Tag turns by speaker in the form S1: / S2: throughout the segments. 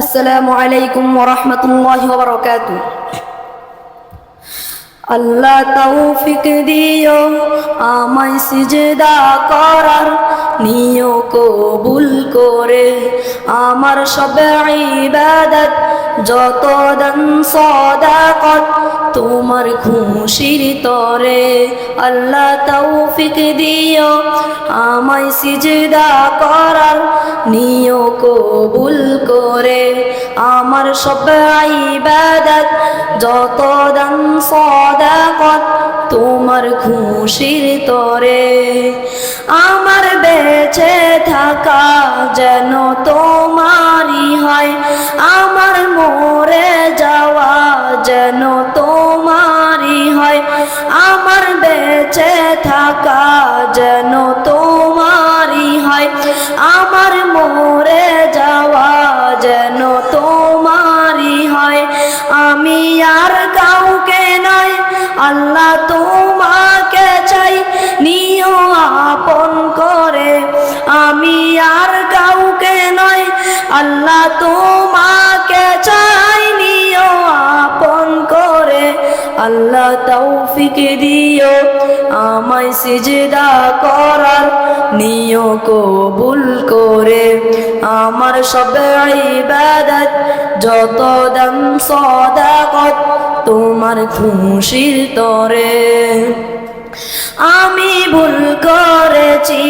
S1: আসসালামু আলাইকুম ওরহমতুল্লাহ বরকাত আল্লাহ তৌফিক দিও, আমায় সিজদা করার, নিও কবুল করে। আমার সব ইবাদত যত দান সদাকত, তোমার খুশির তরে আল্লাহ তৌফিক দিও। আমায় সিজদা করার নিও কবুল করে। আমার সব ইবাদত যত দান সদাকত, তোমার খুশির তরে। আমার বেঁচে থাকা যেন তোমারই হয়। যেন তোমারই হয়, আমার বেঁচে থাকা যেন তোমারই হয়, আমার মরে যাওয়া যেন তোমারই হয়। আমি আর কাউকে নয়, আল্লাহ তোমাকে চাই, নিও আপন করে। আমি আর কাউকে নয়, আল্লাহ তোমাকে চাই। আল্লাহ তৌফিক দিও, আমায় সিজদা করার নিও কবুল করে। আমার সব ইবাদত, যত দাম সদাকত, তোমার খুশির তরে। আমি ভুল করেছি,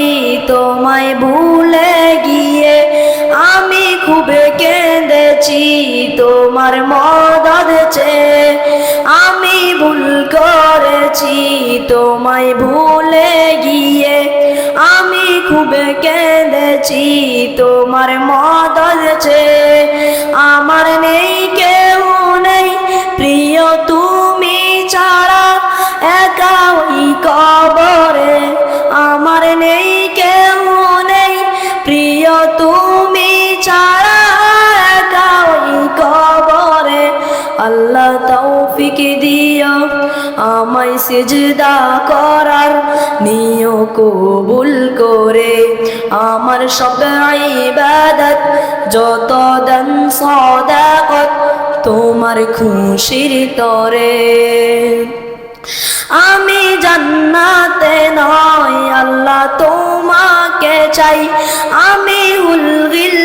S1: তোমায় ভুলে গিয়ে। আমি খুব কেঁদেছি, তোমার চেয়ে। আমি ভুল করেছি, তোমায় ভুলে গিয়ে আমি খুব কেঁদেছি, তোমার চেয়ে আমার নেই, কেউ নেই। প্রিয়, তুমি ছাড়া একা ওই কবরে আমার নেই, কেউ নেই। প্রিয়, তুমি ছাড়া একা ওই কবরে আল্লাহ তৌফিক দিও আমায় সিজদা করার নিও কবুল করে। আমার সব ইবাদত, যত দান, সদাকত তোমার খুশির তরে। আমি জান্নাতে নয়, আল্লাহ তোমাকে চাই। আমি হুলগিল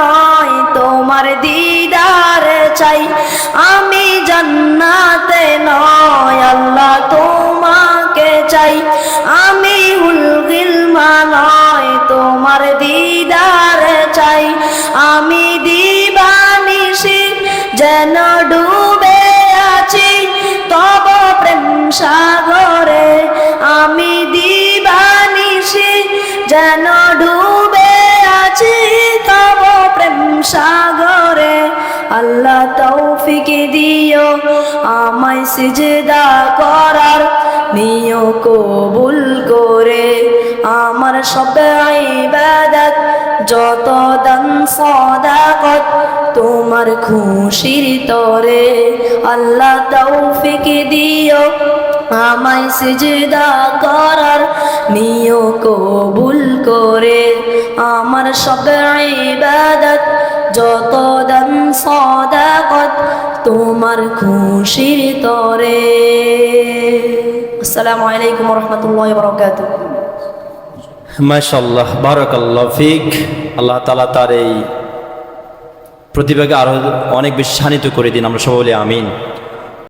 S1: নয় তোমার দিদারে চাই। আমি জান্নাতে নয় তোমার দিদারে চাই। আমি দিবানিসি যেন ডুবে আছি। তব প্রেম সাগরে আমি দিবানিসি যেন ডুবে আছি। তব প্রেম সাগরে আল্লাহ তৌফিক দিও। আমায় সিজদা করার নিও কবুল করে আমার সব ইবাদত, যত দান সদাকত তোমার খুশির তরে আল্লাহ তৌফিক দিও। আমায় সিজদা করার নিও কবুল করে আমার সব ইবাদত, যত দান সদাকত তোমার খুশির তরে। আসসালামু আলাইকুম রহমতুল্লাহ বরকাত
S2: মাশাল্লাহ বারাকাল্লাহ ফিক। আল্লাহ তালা তার এই প্রতিভাকে আরও অনেক বেশি শানিত করে দিন, আমরা বলি আমিন।